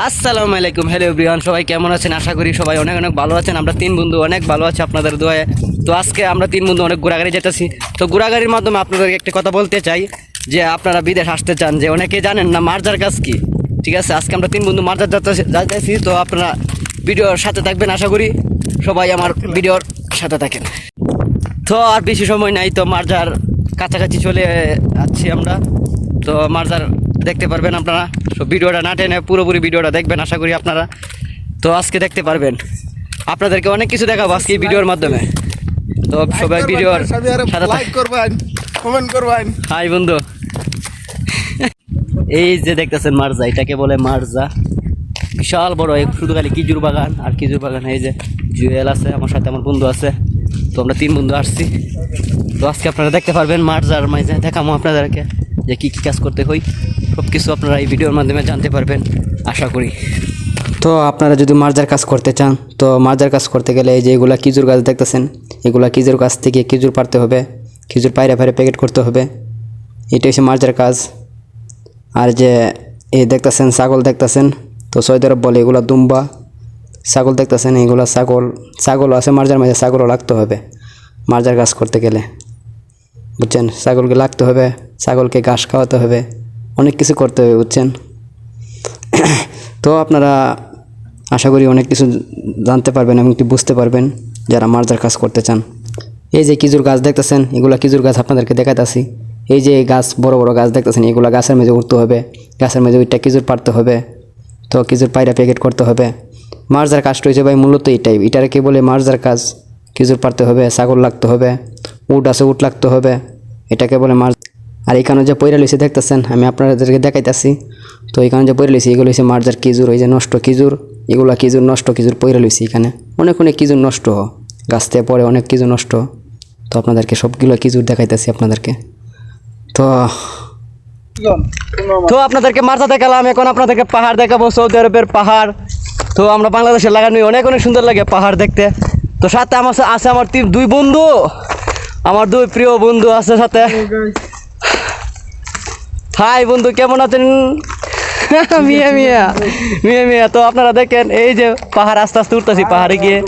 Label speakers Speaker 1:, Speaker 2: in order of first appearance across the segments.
Speaker 1: আসসালামু আলাইকুম। Hello everyone সবাই কেমন আছেন? আশা করি সবাই অনেক অনেক ভালো আছেন। আমরা তিন বন্ধু অনেক ভালো আছে আপনাদের দোয়ায়। তো আজকে আমরা তিন বন্ধু অনেক ঘোরাঘুরি যেতেছি। তো ঘোরাঘুরির মাধ্যমে আপনাদেরকে একটা কথা বলতে চাই, যে আপনারা বিদেশ আসতে চান, যে অনেকে জানেন না মার্জার কাজ কি? ঠিক আছে, আজকে আমরা তিন বন্ধু মার্জার যাচ্ছি তো আপনারা ভিডিওর সাথে থাকবেন, আশা করি সবাই আমার ভিডিওর সাথে থাকেন। তো আর বেশি সময় নাই, তো মার্জার কাছাকাছি চলে যাচ্ছি আমরা। তো মার্জার দেখতে পারবেন আপনারা। সব ভিডিওটা না টেনে পুরোপুরি ভিডিওটা দেখবেন আশা করি আপনারা তো আজকে দেখতে পারবেন। আপনাদেরকে অনেক কিছু দেখাবো আজকে ভিডিওর মাধ্যমে। তো সবাই ভিডিওর সাথে
Speaker 2: লাইক করবেন কমেন্ট করবেন।
Speaker 1: হাই বন্ধু। এই যে দেখতেছেন মার্জা এটাকে বলে মার্জা। বিশাল বড় এক শুধু খালি কিজুর বাগান আর কিজুর বাগান। এই যে জুয়েল আছে আমার সাথে আমার বন্ধু আছে। তো আমরা তিন বন্ধু আসছি। তো আজকে আপনারা দেখতে পারবেন মার্জার মাঝে দেখামো আপনাদেরকে যে কী কী কাজ করতে হই। সব কিছু আপনারা এই ভিডিওর মাধ্যমে জানতে পারবেন, আশা করি। তো আপনারা যদি মার্জার কাজ করতে চান, তো মার্জার কাজ করতে গেলে এই যে এগুলা কিজুর গাছ দেখতেছেন, এগুলা কিজুর গাছ থেকে কিজুর পারতে হবে কিজুর পায়রা ফায়রা প্যাকেট করতে হবে। এটা হচ্ছে মার্জার কাজ। আর যে এই দেখতেছেন, ছাগল দেখতেছেন, তো সৌদি আরব বলে এগুলো দুম্বা। ছাগল দেখতেছেন, এগুলো ছাগল, ছাগলও আছে মার্জার মাঝে, ছাগলও লাগতে হবে মার্জার কাজ করতে গেলে। বুঝছেন? ছাগলকে লাগতে হবে, ছাগলকে ঘাস খাওয়াতে হবে। অনেক কিছু করতে হবে, বুঝছেন? তো আপনারা আশা করি অনেক কিছু জানতে পারবেন এবং কি বুঝতে পারবেন যারা মার্জার কাজ করতে চান। এই যে কিজুর গাছ দেখতেছেন, এগুলা কিজুর গাছ আপনাদেরকে দেখাতেছি এই যে গাছ, বড় বড় গাছ দেখতেছেন, এগুলা গাছের মেঝে উঠতে হবে। গাছের মেঝে উঠটা কিজুর পারতে হবে। তো কিজুর পায়রা প্যাকেট করতে হবে। মার্জার কাজটা হয়েছে ভাই, মূলত এটাই। এটারে কে বলে মার্জার কাজ? কিজুর পারতে হবে, ছাগল লাগতে হবে, উট আছে, উট লাগতে হবে। এটাকে বলে মার্জ আর এখানে যে পয়রা লইছে, দেখতেছেন? আমি আপনাদেরকে দেখাইতেছি। তো এখানে যে পয়রা লইছি, এগুলো হচ্ছে মার্জার কিজুর ওই যে নষ্ট কিজুর এগুলা কিজুর নষ্ট কিজুর পয়রা লইছি এখানে। অনেক অনেক কিজুর নষ্ট। গাছ থেকে পরে অনেক কিছু নষ্ট। তো আপনাদেরকে সবগুলো কিজুর দেখাইতেছি আপনাদেরকে। তো তো আপনাদেরকে মার্জা দেখালাম, এখন আপনাদেরকে পাহাড় দেখাবো, সৌদি আরবের পাহাড়। তো আমরা বাংলাদেশে লাগানো অনেক অনেক সুন্দর লাগে পাহাড় দেখতে। তো সাথে আমার আছে আমার দুই বন্ধু। আমার দুই প্রিয় বন্ধু আছে সাথে। হাই বন্ধু কেমন আছেন? মিয়া মিয়া। মিয়া মিয়া তো আপনারা দেখেন এই যে পাহাড় আস্তে আস্তে উঠতেছি পাহাড়ে গিয়ে।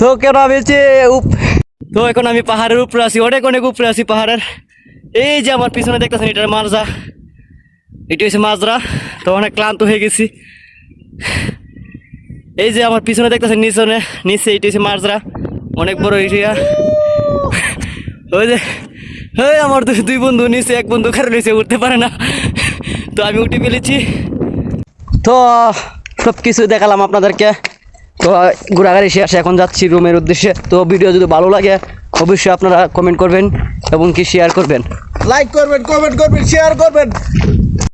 Speaker 1: তো কেন আমি তো এখন আমি পাহাড়ের উপরে আছি অনেক অনেক উপরে আছি পাহাড়ের। এই যে আমার পিছনে দেখতেছেন এটার মারজা এটি হচ্ছে মাজরা তো অনেক ক্লান্ত হয়ে গেছি। এই যে আমার পিছনে দেখতেছেন নিচনে নিচে এটি হচ্ছে মাজরা অনেক বড় এরিয়া। ওই যে ওই আমার দুই দুই বন্ধু নিচে এক বন্ধু খারাপ নিচে উঠতে পারে না। তো আমি উঠে ফেলেছি। তো সব কিছু দেখালাম আপনাদেরকে। তো ঘোরাঘুরি শেষে, এখন যাচ্ছি রুমের উদ্দেশ্যে। তো ভিডিও যদি ভালো লাগে, অবশ্যই আপনারা কমেন্ট করবেন এবং কি শেয়ার করবেন।
Speaker 2: লাইক করবেন কমেন্ট করবেন শেয়ার করবেন।